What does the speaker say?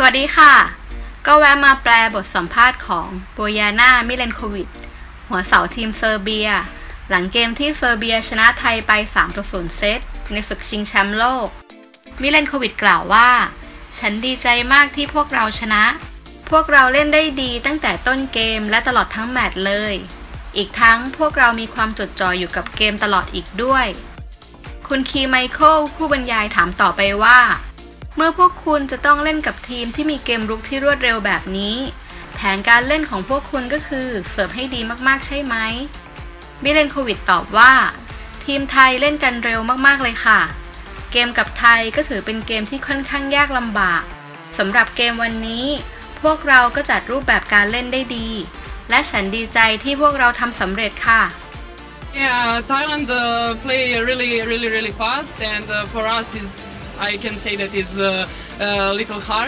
สวัสดีค่ะ ก็แวะมาแปลบทสัมภาษณ์ของโบยาน่า มิเลนโควิด หัวเสาทีมเซอร์เบีย หลังเกมที่เซอร์เบียชนะไทยไป 3 ต่อ 0 เซต ในศึกชิงแชมป์โลก มิเลนโควิดกล่าวว่า ฉันดีใจมากที่พวกเราชนะ พวกเราเล่นได้ดีตั้งแต่ต้นเกมและตลอดทั้งแมตช์เลย อีกทั้งพวกเรามีความจดจ่ออยู่กับเกมตลอดอีกด้วย คุณคีไมเคิลผู้บรรยายถามต่อไปว่า เมื่อพวกคุณจะต้องเล่นกับทีมที่มีเกมรุกที่รวดเร็วแบบนี้ แผนการเล่นของพวกคุณก็คือเสิร์ฟให้ดีมากๆใช่ไหมมิเลนโควิดตอบว่า ทีมไทยเล่นกันเร็วมากๆเลยค่ะ เกมกับไทยก็ถือเป็นเกมที่ค่อนข้างยากลำบากสำหรับเกมวันนี้ พวกเราก็จัดรูปแบบการเล่นได้ดี และฉันดีใจที่พวกเราทำสำเร็จค่ะ Yeah, Thailand uh, play really, really, really fast, and uh, for us, is I can say that it's uh, a little hard.